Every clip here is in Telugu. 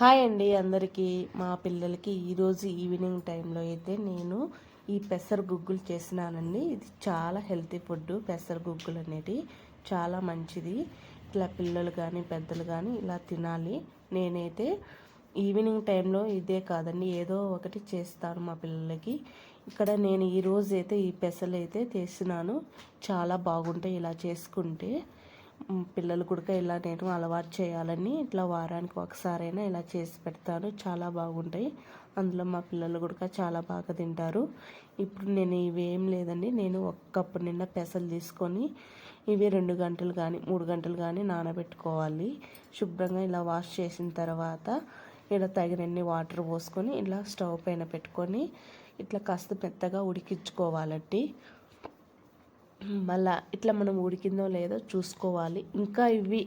హాయ్ అండి అందరికీ మా పిల్లలకి ఈరోజు ఈవినింగ్ టైంలో అయితే నేను ఈ పెసర గుగ్గులు చేసినానండి. ఇది చాలా హెల్తీ ఫుడ్ పెసర గుగ్గులు అనేది చాలా మంచిది. ఇట్లా పిల్లలు కానీ పెద్దలు కానీ ఇలా తినాలి. నేనైతే ఈవినింగ్ టైంలో ఇదే కాదండి ఏదో ఒకటి చేస్తాను మా పిల్లలకి. ఇక్కడ నేను ఈరోజు అయితే ఈ పెసలు అయితే చేసినాను. చాలా బాగుంటాయి ఇలా చేసుకుంటే. పిల్లలు కూడా ఇలా నేను అలవాటు చేయాలని ఇట్లా వారానికి ఒకసారైనా ఇలా చేసి పెడతాను. చాలా బాగుంటాయి. అందులో మా పిల్లలు కూడా చాలా బాగా తింటారు. ఇప్పుడు నేను ఇవేం లేదండి. నేను ఒక కప్పు నిండా పెసలు తీసుకొని ఇవి రెండు గంటలు కానీ మూడు గంటలు కానీ నానబెట్టుకోవాలి. శుభ్రంగా ఇలా వాష్ చేసిన తర్వాత ఇలా తగినన్ని వాటర్ పోసుకొని ఇలా స్టవ్ పైన పెట్టుకొని ఇట్లా కాస్త మెత్తగా ఉడికించుకోవాలండి. మళ్ళా ఇట్లా మనం ఉడికిందో లేదో చూసుకోవాలి. ఇంకా ఇవి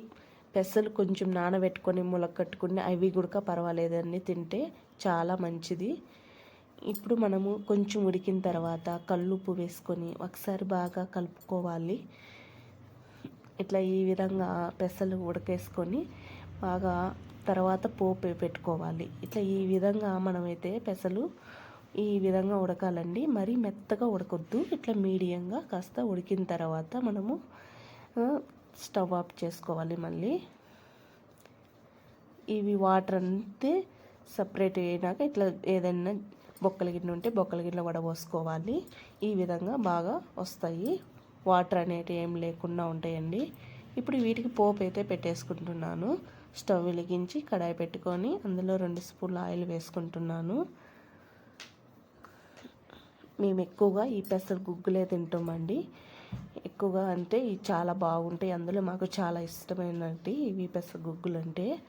పెసలు కొంచెం నానబెట్టుకొని ములకట్టుకుని అవి కూడా పర్వాలేదండి తింటే చాలా మంచిది. ఇప్పుడు మనము కొంచెం ఉడికిన తర్వాత కల్లుప్పు వేసుకొని ఒకసారి బాగా కలుపుకోవాలి. ఇట్లా ఈ విధంగా పెసలు ఉడకేసుకొని బాగా తర్వాత పోపు పెట్టుకోవాలి. ఇట్లా ఈ విధంగా మనమైతే పెసలు ఈ విధంగా ఉడకాలండి. మరీ మెత్తగా ఉడకొద్దు. ఇట్లా మీడియంగా కాస్త ఉడికిన తర్వాత మనము స్టవ్ ఆఫ్ చేసుకోవాలి మళ్ళీ. ఇవి వాటర్ అంతే సపరేట్ అయినాక ఇట్లా ఏదైనా బొక్కల గిన్నె ఉంటే బొక్కల గిన్నె వడబోసుకోవాలి ఈ విధంగా బాగా వస్తాయి. వాటర్ అనేటివి ఏం లేకుండా ఉంటాయండి. ఇప్పుడు వీటికి పోపు అయితే పెట్టేసుకుంటున్నాను. స్టవ్ వెలిగించి కడాయి పెట్టుకొని అందులో రెండు స్పూన్ల ఆయిల్ వేసుకుంటున్నాను. మేము ఎక్కువగా ఈ పెసర గుగ్గులే తింటామండి. ఎక్కువగా అంటే ఇవి చాలా బాగుంటాయి. అందులో మాకు చాలా ఇష్టమైనవి ఇవి పెసర గుగ్గులు అంటే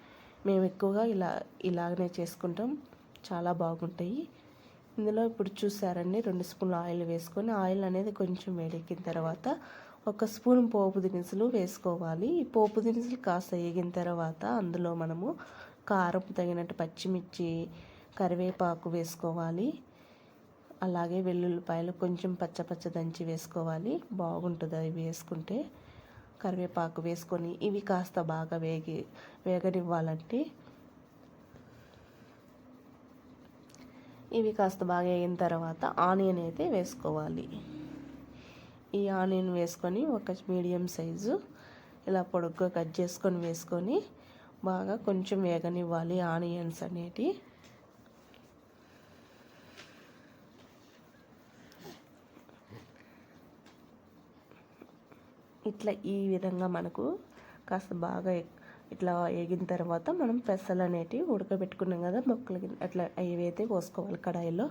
మేము ఎక్కువగా ఇలా ఇలాగనే చేసుకుంటాం. చాలా బాగుంటాయి. ఇందులో ఇప్పుడు చూసారండి రెండు స్పూన్లు ఆయిల్ వేసుకొని ఆయిల్ అనేది కొంచెం వేడెక్కిన తర్వాత ఒక స్పూన్ పోపు దినుసులు వేసుకోవాలి. ఈ పోపు దినుసులు కాస్త వేగిన తర్వాత అందులో మనము కారం తగినట్టు పచ్చిమిర్చి కరివేపాకు వేసుకోవాలి. అలాగే వెల్లుల్లిపాయలు కొంచెం పచ్చ పచ్చ దంచి వేసుకోవాలి. బాగుంటుంది అవి వేసుకుంటే. కరివేపాకు వేసుకొని ఇవి కాస్త బాగా వేగి వేగనివ్వాలంటే. ఇవి కాస్త బాగా వేగిన తర్వాత ఆనియన్ అయితే వేసుకోవాలి. ఈ ఆనియన్ వేసుకొని ఒక మీడియం సైజు ఇలా పొడుగ్గా కట్ చేసుకొని వేసుకొని బాగా కొంచెం వేగనివ్వాలి ఆనియన్స్ అనేటివి. ఇట్లా ఈ విధంగా మనకు కాస్త బాగా ఇట్లా వేగిన తర్వాత మనం పెసలు అనేటివి ఉడకబెట్టుకున్నాం కదా మొక్కలు అట్లా అయితే పోసుకోవాలి కడాయిలో.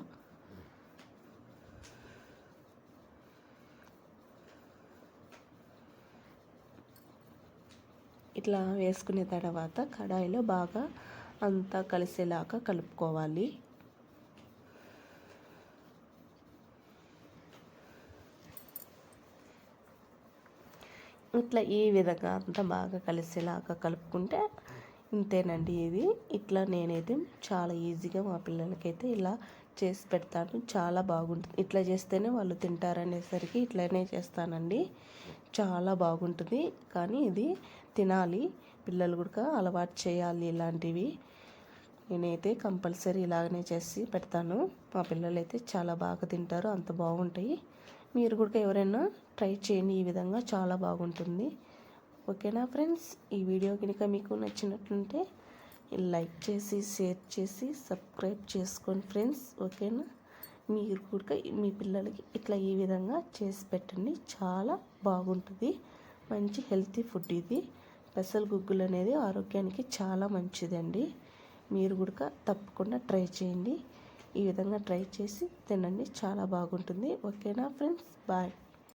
ఇట్లా వేసుకునే తర్వాత కడాయిలో బాగా అంతా కలిసేలాగా కలుపుకోవాలి. ఇట్లా ఈ విధంగా అంతా బాగా కలిసేలాగా కలుపుకుంటే ఇంతేనండి ఇది. ఇట్లా నేనైతే చాలా ఈజీగా మా పిల్లలకైతే ఇలా చేసి పెడతాను. చాలా బాగుంటుంది. ఇట్లా చేస్తేనే వాళ్ళు తింటారనేసరికి ఇట్లనే చేస్తానండి. చాలా బాగుంటుంది. కానీ ఇది తినాలి. పిల్లలు కూడా అలవాటు చేయాలి ఇలాంటివి. నేనైతే కంపల్సరీ ఇలాగనే చేసి పెడతాను. మా పిల్లలు అయితే చాలా బాగా తింటారు. అంత బాగుంటాయి. మీరు కూడా ఎవరైనా ట్రై చేయండి. ఈ విధంగా చాలా బాగుంటుంది. ఓకేనా ఫ్రెండ్స్? ఈ వీడియో కనుక మీకు నచ్చినట్లుంటే లైక్ చేసి షేర్ చేసి సబ్స్క్రైబ్ చేసుకోండి ఫ్రెండ్స్. ఓకేనా? మీరు కూడా మీ పిల్లలకి ఇట్లా ఈ విధంగా చేసి పెట్టండి. చాలా బాగుంటుంది. మంచి హెల్తీ ఫుడ్ ఇది. పెసలు గుగ్గులు అనేది ఆరోగ్యానికి చాలా మంచిదండి. మీరు కూడా తప్పకుండా ట్రై చేయండి. ఈ విధంగా ట్రై చేసి తినండి. చాలా బాగుంటుంది. ఓకేనా ఫ్రెండ్స్? బాయ్.